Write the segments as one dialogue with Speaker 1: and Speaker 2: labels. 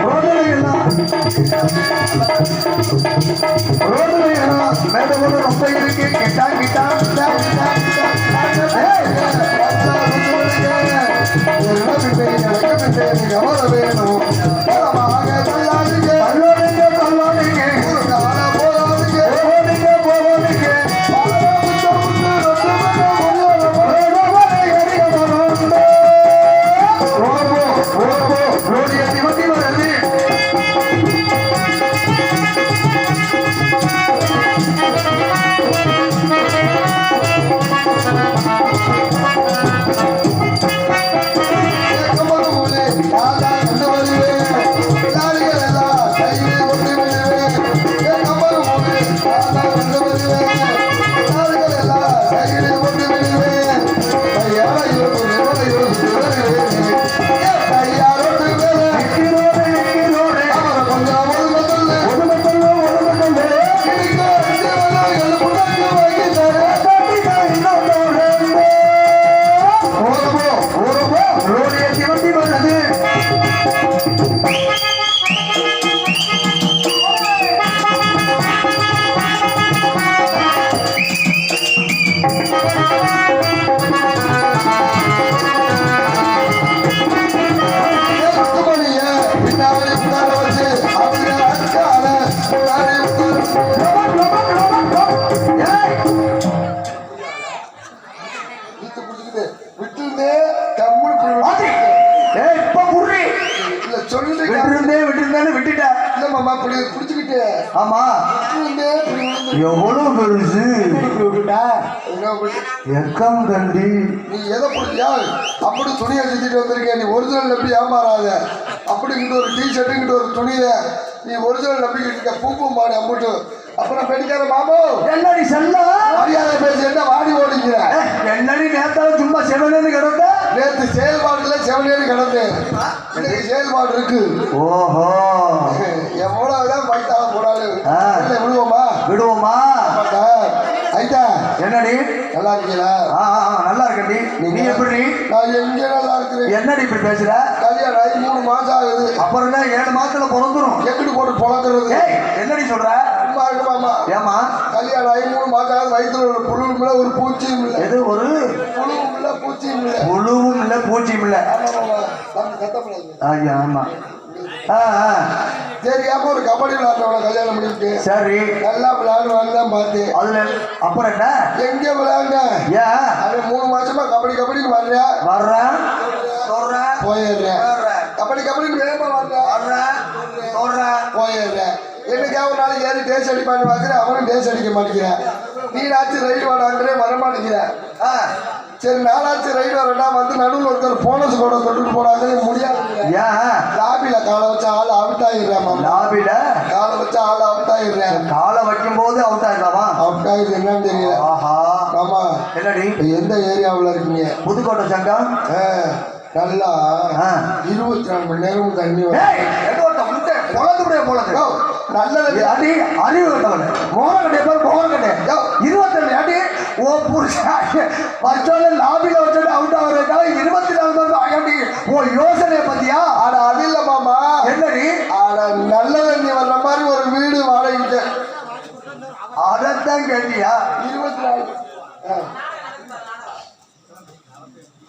Speaker 1: ரோடுல எல்லாம் ரோடுல எல்லாம் மேல கூட ரொம்ப இருக்கு
Speaker 2: எக்கம் கண்டி
Speaker 1: நீ எதை பிடிச்சியா அப்படி துணியை சுத்திட்டு வந்திருக்க நீ ஒரிஜினல் நம்பி ஏமாறாத. அப்படிங்கிட்டு ஒரு டி ஷர்ட்டுங்கிட்டு ஒரு துணியை நீ ஒரிஜினல் நம்பிக்கிட்டு இருக்க பூ பூ மாடி அம்புட்டு அப்புறம் பெடிக்கார மாமோ?
Speaker 2: என்னடி செல்ல
Speaker 1: மரியாதை பேசி என்ன வாடி ஓடிக்கிற?
Speaker 2: என்னடி நேத்தால சும்மா செவனேன்னு கிடந்த?
Speaker 1: நேற்று செயல்பாடுல செவனேறி கிடந்து இன்னைக்கு செயல்பாடு இருக்கு.
Speaker 2: ஓஹோ.
Speaker 1: எவ்வளவுதான் பைத்தாலும் போனாலும் விடுவோமா?
Speaker 2: விடுவோமா?
Speaker 1: நல்லா இருக்கீங்களா
Speaker 2: நல்லா இருக்கண்டி நீ எப்படி
Speaker 1: நான் எங்க நல்லா இருக்கிறேன்
Speaker 2: என்னடி இப்படி பேசுற?
Speaker 1: கல்யாணம் ஆகி மூணு மாசம் ஆகுது.
Speaker 2: அப்புறம் என்ன ஏழு மாசத்துல பிறந்துரும்.
Speaker 1: எங்கிட்டு போட்டு பொழக்கிறது?
Speaker 2: ஏய் என்னடி சொல்ற?
Speaker 1: இருக்குமாமா
Speaker 2: ஏமா
Speaker 1: கல்யாணம் ஆகி மூணு மாசம் ஆகுது. வயிற்றுல ஒரு புழுவும் இல்லை ஒரு பூச்சியும் இல்லை.
Speaker 2: எது ஒரு?
Speaker 1: புழுவும் இல்லை பூச்சியும் இல்லை.
Speaker 2: புழுவும் இல்ல பூச்சியும் இல்ல.
Speaker 1: ஆமா மாமா. கத்தப்படாது
Speaker 2: ஐயா ஆமா.
Speaker 1: சரி அப்போ ஒரு கபடி விளையாடுறவளை கல்யாணம் பண்ணிட்டு
Speaker 2: சரி.
Speaker 1: நல்லா விளையாடுவான்னு தான் பார்த்தேன்.
Speaker 2: அதுல அப்புறம் என்ன?
Speaker 1: எங்க விளையாண்ட
Speaker 2: ஏன்?
Speaker 1: அவன் மூணு மாசமா கபடி கபடின்னு வர்றேன்.
Speaker 2: வர்றேன். சொல்றேன்
Speaker 1: போயிடுறேன். கபடி கபடின்னு வேகமா வர்றேன்.
Speaker 2: வர்றேன். சொல்றேன்
Speaker 1: போயிடுறேன். என்னைக்கா ஒரு நாளைக்கு ஏறி டேஸ் அடிப்பான்னு பார்க்குறேன் அவனும் டேஸ் அடிக்க மாட்டேங்கிறேன். நீனாச்சும் ரைடு வாடாங்கிறே வர மாட்டேங்கிறேன்.
Speaker 2: ஆ,
Speaker 1: சரி நானாச்சும் ரைடு வரேன்டா வந்து நடுவில் ஒருத்தர் போனஸ் கூட தொட்டுட்டு போனாங்க முடியாது
Speaker 2: ஏன்
Speaker 1: லாபியில் காலை வச்சு ஆள் அவுட் ஆகிடுறேன் மாமா
Speaker 2: லாபில
Speaker 1: காலை வச்சு ஆள் அவுட் ஆகிடுறேன்
Speaker 2: காலை வைக்கும் போது அவுட் ஆயிடலாமா
Speaker 1: அவுட் ஆகிது என்னன்னு தெரியல
Speaker 2: ஆஹா
Speaker 1: ஆமா
Speaker 2: என்னடி
Speaker 1: எந்த ஏரியாவில் இருக்கீங்க
Speaker 2: புதுக்கோட்டை சங்கம்
Speaker 1: நல்லா. இருபத்தி நாலு மணி நேரமும் தண்ணி வரும் நல்லது
Speaker 2: அடி, அறிவு கட்டவன். மோரம் கட்டைய பாரு, மோரம் கட்டைய. யோ, இருபத்தேழு, அடி, ஓ வச்சோல லாபில வச்சோட out ஆகுறதுக்காக இருபத்தி நாலு மணி அடி, உன் யோசனையை பத்தியா?
Speaker 1: ஆட அது இல்ல மாமா
Speaker 2: என்னடி?
Speaker 1: ஆட நல்ல தண்ணி வர்ற மாதிரி ஒரு வீடு வாடகைக்கு
Speaker 2: அதைத்தான் கேட்டியா?
Speaker 1: இருபத்தி நாலு.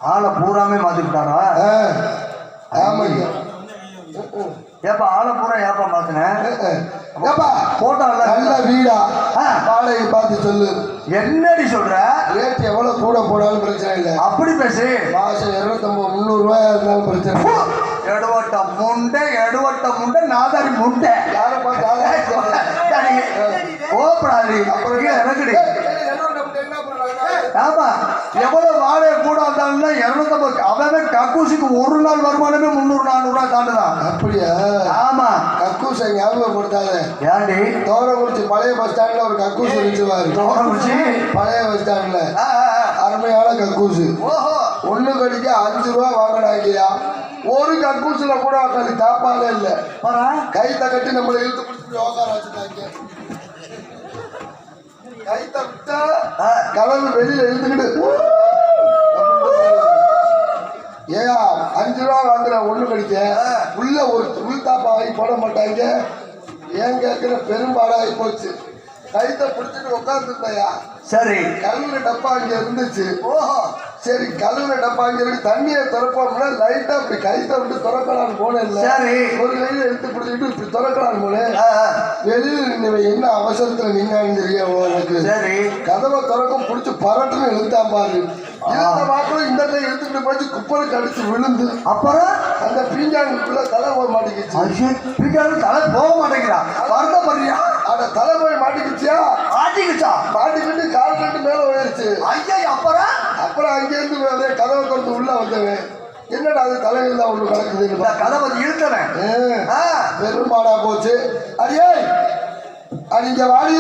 Speaker 2: ஆளை பூராமே மாத்திக்கிட்டாரா?
Speaker 1: ஆ, ஆமாங்க
Speaker 2: ஏப்பா, ஆளை பூரா ஏப்பா மாத்துன?
Speaker 1: ஏப்பா
Speaker 2: போட்டோல
Speaker 1: நல்ல வீடா
Speaker 2: ஆ.
Speaker 1: பார்த்து சொல்லு
Speaker 2: என்னடி சொல்ற
Speaker 1: ரேட் எவ்வளவு கூட போனாலும் பிரச்சனை இல்லை
Speaker 2: அப்படி பேசு
Speaker 1: மாசம் இருநூத்தம்பது முந்நூறு ரூபாயா இருந்தாலும் பிரச்சனை.
Speaker 2: எடுவட்ட முண்டை எடுவட்ட முண்டை நாதாரி முண்டை
Speaker 1: யாரை பார்த்து?
Speaker 2: ஓப்படாது
Speaker 1: அப்புறம்
Speaker 2: அப்புறம் ஆமா எவ்வளவு வாடகை கூட இருந்தாலும் இருநூத்தம்பது அவன் கக்கூசிக்கு ஒரு நாள் வருமானமே முந்நூறு நானூறு ரூபாய் தாண்டுதான்.
Speaker 1: அப்படியா?
Speaker 2: ஆமா.
Speaker 1: கக்கூசை ஞாபகப்படுத்தாத
Speaker 2: ஏண்டி
Speaker 1: தோரங்குறிச்சி பழைய பஸ் ஸ்டாண்ட்ல ஒரு கக்கூஸ் இருந்துச்சு
Speaker 2: தோரம் வச்சு
Speaker 1: பழைய பஸ் ஸ்டாண்ட்ல. அருமையான கக்கூசு.
Speaker 2: ஓஹோ.
Speaker 1: ஒண்ணு கடிக்க அஞ்சு ரூபா வாங்கினாங்கயா ஒரு கக்கூசுல கூட உட்காந்து தாப்பாலே இல்ல.
Speaker 2: வரா
Speaker 1: கைத்த கட்டி நம்மளை இழுத்து பிடிச்சி உட்கார வச்சுட்டாங்க. கை
Speaker 2: தப்பிட்டா
Speaker 1: கடல் வெளியில எழுந்துக்கிட்டு ஏயா அஞ்சு ரூபா வாங்குற ஒண்ணு கடிக்க உள்ள ஒரு துள் தாப்பா வாங்கி போட மாட்டாங்க ஏன் கேட்கிற பெரும்பாடாகி போச்சு. கைத்த பிடிச்சிட்டு உட்காந்துருந்தாயா
Speaker 3: சரி.
Speaker 1: கல்லுல டப்பா அங்க இருந்துச்சு.
Speaker 3: ஓஹோ.
Speaker 1: சரி கல்லுல டப்பா அங்க இருக்கு. தண்ணியை திறப்போம்னா லைட்டா இப்படி கைத்த விட்டு திறக்கலான்னு போனேன் இல்ல.
Speaker 3: சரி.
Speaker 1: ஒரு கையில எடுத்து பிடிச்சிட்டு இப்படி திறக்கலான்னு போனேன். வெளியில நின்னவன் என்ன அவசரத்துல நின்னான்னு தெரியும் உனக்கு
Speaker 3: சரி.
Speaker 1: கதவை திறக்கும் பிடிச்சி பரட்டுன்னு இழுத்தான் பாரு. இழுத்த மாத்திரம் இந்த கை இழுத்துக்கிட்டு போச்சு குப்பரை கடிச்சு விழுந்து
Speaker 3: அப்புறம்?
Speaker 1: அந்த பீஞ்சாங்குக்குள்ள தலை போய் மாட்டிக்கிச்சு.
Speaker 3: ஐயோ பிடிக்காது தலை போக மாட்டேங்கிறா. வருத்தப்படுறியா?
Speaker 1: அந்த தலை போய் மாட்டிக்கிச்சியா?
Speaker 3: ஆட்டிக்கிச்சா
Speaker 1: மாட்டிக்கிட்டு கால் ரெண்டு மேல போயிருச்சு.
Speaker 3: ஐயா அப்புறம்?
Speaker 1: அப்புறம் அங்கேருந்து அப்படியே கதவை திறந்து உள்ள வந்தவன். என்னடா அது தலையில் தான் ஒன்று கலக்குதுன்னு
Speaker 3: கதவை இழுத்தவன்.
Speaker 1: பெரும்பாடா போச்சு. அடியே நீங்க வாடி.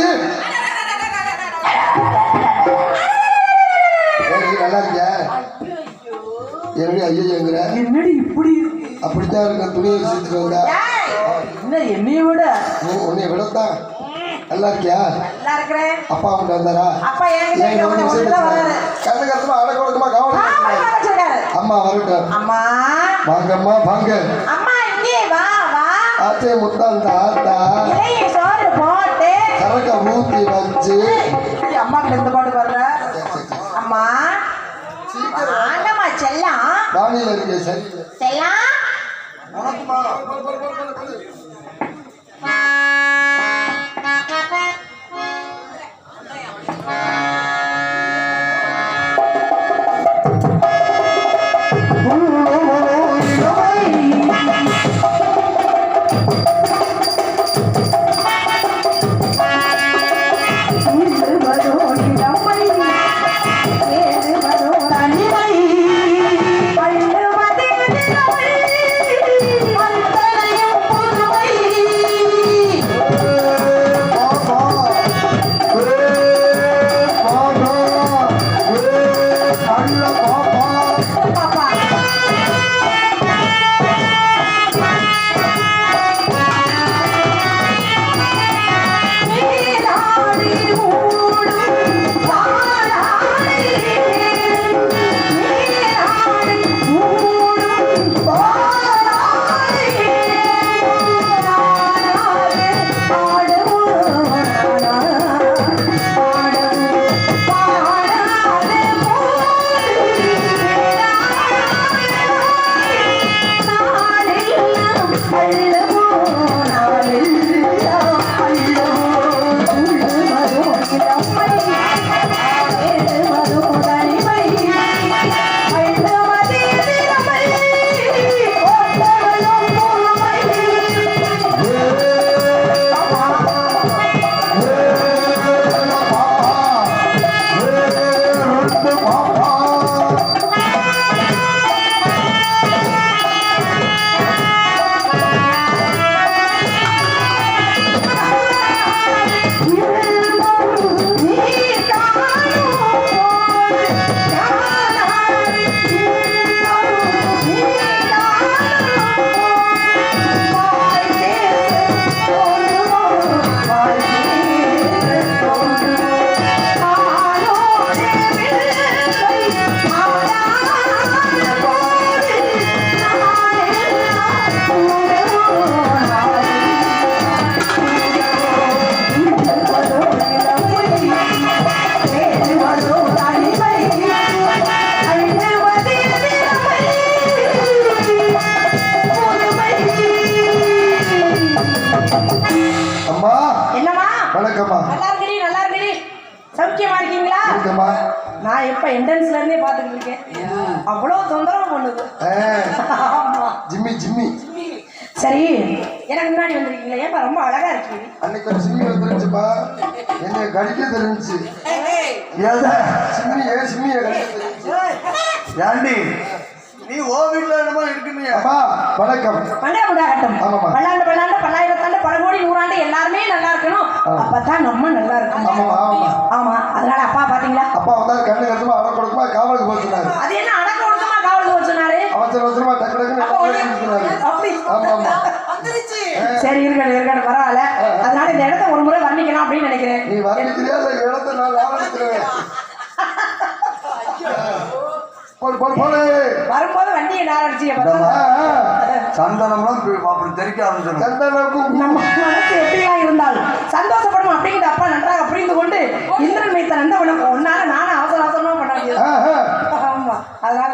Speaker 1: நல்லா இருக்கியா எப்படி ஐயோங்கிற
Speaker 4: என்னடி இப்படி இருக்கு?
Speaker 1: அப்படித்தான் இருக்க துணியை வச்சுட்டு வந்தா?
Speaker 4: என்ன என்னைய விட?
Speaker 1: உன்னை விடத்தான் நல்லா இருக்கியா? அப்பா அவங்க வந்தாரா. கண்ணு கருத்துமா கவனம்
Speaker 4: வச்சிருக்காரு.
Speaker 1: அம்மா வரட்டும்.
Speaker 4: அம்மா.
Speaker 1: வாங்கம்மா வாங்க.
Speaker 4: அம்மா இங்கே வா வா.
Speaker 1: ஆத்தே முத்தான் ஆத்தா
Speaker 4: இலையை சோறு போட்டு
Speaker 1: கறக்க ஊத்தி வச்சு.
Speaker 4: அம்மா கிட்ட இந்த பாட்டு செல்லம்
Speaker 1: வானிலை இருக்க சரியில்லை
Speaker 4: செல்லம்
Speaker 3: உனக்குமா கண்ண
Speaker 4: சரி. எனக்கு முன்னாடி வந்திருக்கீங்களா ஏப்பா ரொம்ப அழகா இருக்கீங்க
Speaker 1: அன்னைக்கு ஒரு சிம்மி வந்துருச்சுப்பா என்னை கடிக்க தெரிஞ்சுச்சு.
Speaker 3: ஏதா
Speaker 1: சிம்மி ஏன் சிம்மியை கடிக்க தெரிஞ்சுச்சு?
Speaker 3: ஏண்டி? நீ ஓ வீட்டுல என்னமோ இருக்குன்னு
Speaker 1: அம்மா வணக்கம்.
Speaker 4: பண்டாபுடாகட்டம்
Speaker 1: ஆமாம்மா.
Speaker 4: பல்லாண்டு பல்லாண்டு பல்லாயிரத்தாண்டு பல கோடி நூறாண்டு எல்லாருமே நல்லா இருக்கணும். அப்பதான் நம்ம நல்லா இருக்கணும்.
Speaker 1: ஆமாம்மா ஆமாம்மா.
Speaker 4: ஆமா அதனால அப்பா பாத்தீங்களா?
Speaker 1: அப்பா வந்தாரு கண்ணு கருத்துமா அடக்க கொடுக்குமா காவலுக்கு
Speaker 4: அது என்ன அடக்க ஒடுக்கமா காவலுக்கு வர சொன்னாரு?
Speaker 1: அவசர அவசரமா டக்கு டக்குன்னு
Speaker 4: அப்ப
Speaker 1: எல்லாம்
Speaker 4: உடனே-
Speaker 1: பேசி சொன்னாரு
Speaker 4: அப்படி
Speaker 1: ஆமா ஆமா
Speaker 4: சரி இருக்கட்டும் இருக்கட்டும் பரவாயில்ல. அதனால இந்த இடத்த ஒரு முறை வர்ணிக்கலாம் அப்படின்னு நினைக்கிறேன்.
Speaker 1: நீ வர்ணிக்கிறியா இல்ல இடத்த நான்
Speaker 3: வரும்போது வண்டியை நேரம் அடிச்சு
Speaker 2: சந்தனம்லாம் தெரிக்க ஆரம்பிச்சிடும்
Speaker 3: நம்ம மனசு எப்படிலாம் இருந்தாலும் சந்தோஷப்படும் அப்படிங்கிற அப்பா நன்றாக புரிந்து கொண்டு இந்திரன் வைத்த நந்தவனம் ஒன்னால நானும் அவசர அவசரமா பண்ண முடியாது ஆமா. அதனால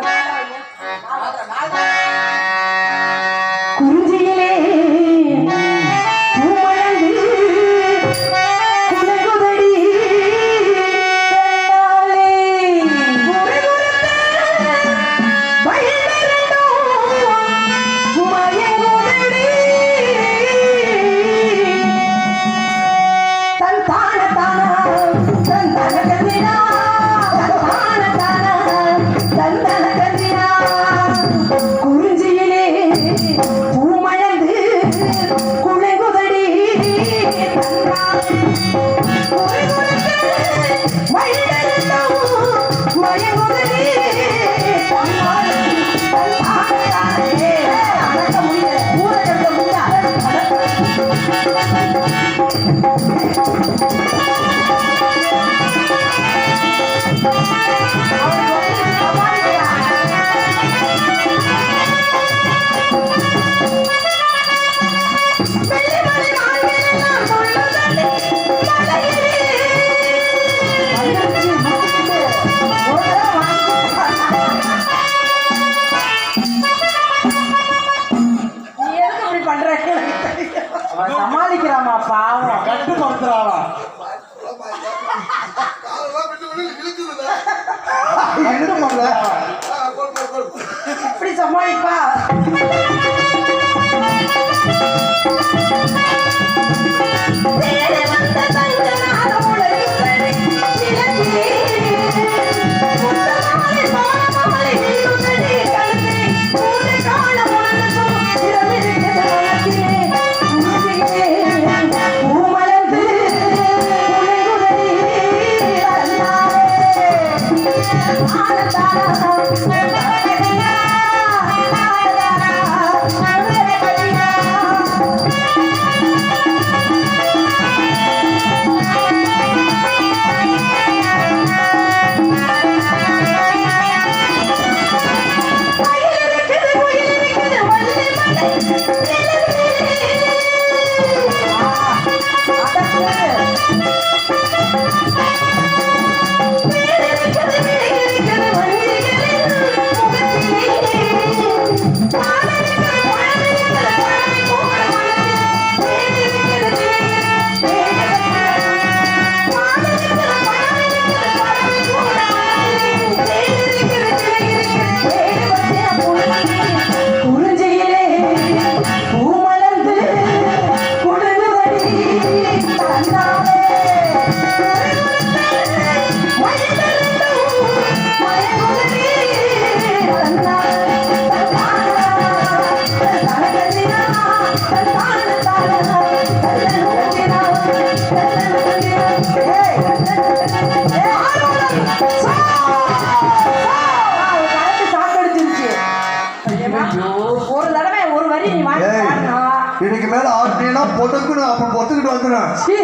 Speaker 3: சீ,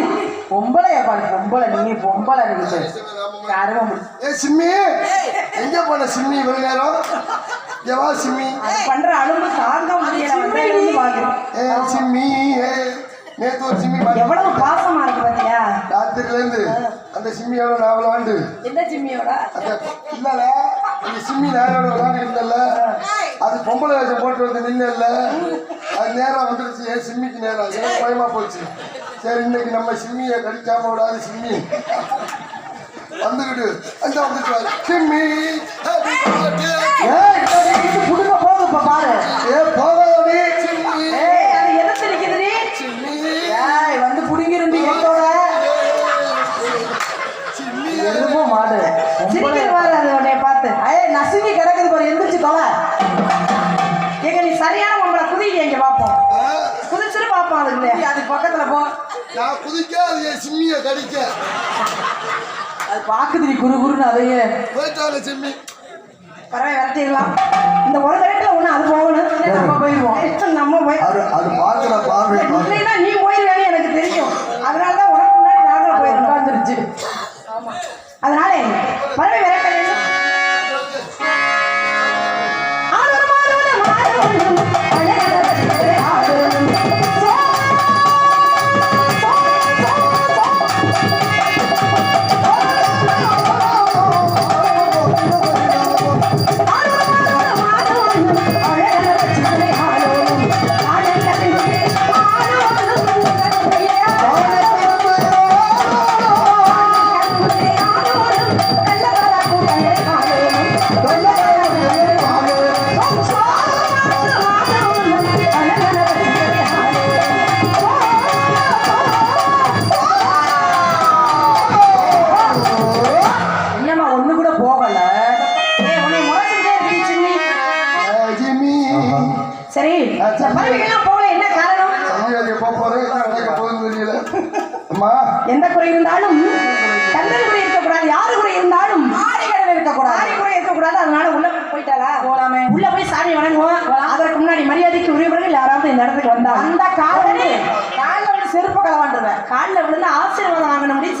Speaker 3: பொம்பளைய பாரு பொம்பளை நீ பொம்பளை முடிச்சு
Speaker 1: ஏ சிம்மி எங்க போன சிம்மி இவ்வளவு நேரம் சிம்மி
Speaker 3: அது பண்ற அலும்பு தாங்க முடியல வந்து இருந்து பாக்குறேன்
Speaker 1: ஏ சிம்மி ஏ நேத்து ஒரு சிம்மி
Speaker 3: எவ்வளவு பாசமா இருக்கு பாத்தியா
Speaker 1: ராத்திரில இருந்து அந்த சிம்மியோட நான் விளாண்டு
Speaker 3: எந்த சிம்மியோட
Speaker 1: இல்லல இந்த சிம்மி நாயோட விளாண்டு அது பொம்பளை வேஷம் போட்டு வந்து நின்னல அது நேரா வந்துருச்சு ஏன் சிம்மிக்கு நேரம் எனக்கு பயமா போச்சு சரி இன்னைக்கு நம்ம சிம்மியை கடிக்காம விடாது சிம்மி வந்துக்கிட்டு அந்த வந்துட்டு. சிம்மி
Speaker 3: போகுது இப்ப பாரு
Speaker 2: ஏ போகாதடி
Speaker 3: பக்கத்துல போ.
Speaker 1: நான் குதிக்க அது என் சிம்மியை கடிக்க.
Speaker 3: அது பாக்குது நீ குரு குருன்னு அதையே.
Speaker 1: போயிட்டாங்க சிம்மி.
Speaker 3: பறவை விரட்டிடலாம். இந்த ஒரு தடத்துல ஒண்ணு அது போகணும். நம்ம போயிடுவோம். நம்ம போய்
Speaker 2: அது அது பார்க்குற பார்வை.
Speaker 3: இல்லைன்னா நீ போயிருவேன்னு எனக்கு தெரியும். அதனால தான் உனக்கு முன்னாடி நாங்களும் போய் உட்காந்துருச்சு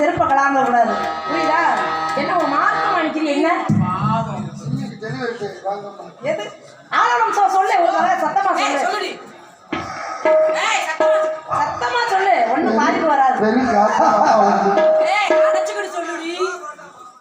Speaker 4: செருப்பை
Speaker 3: கலாம கூடாது. புரியுதா? என்ன ஒரு மார்க்கம்
Speaker 1: அனுப்பிக்கிறீ என்ன?
Speaker 4: எது?
Speaker 3: ஆனாலும் சார் சொல்லு சத்தமா சொல்லு. சத்தமா. சொல்லு. ஒன்னும் பாதிப்பு
Speaker 1: வராது.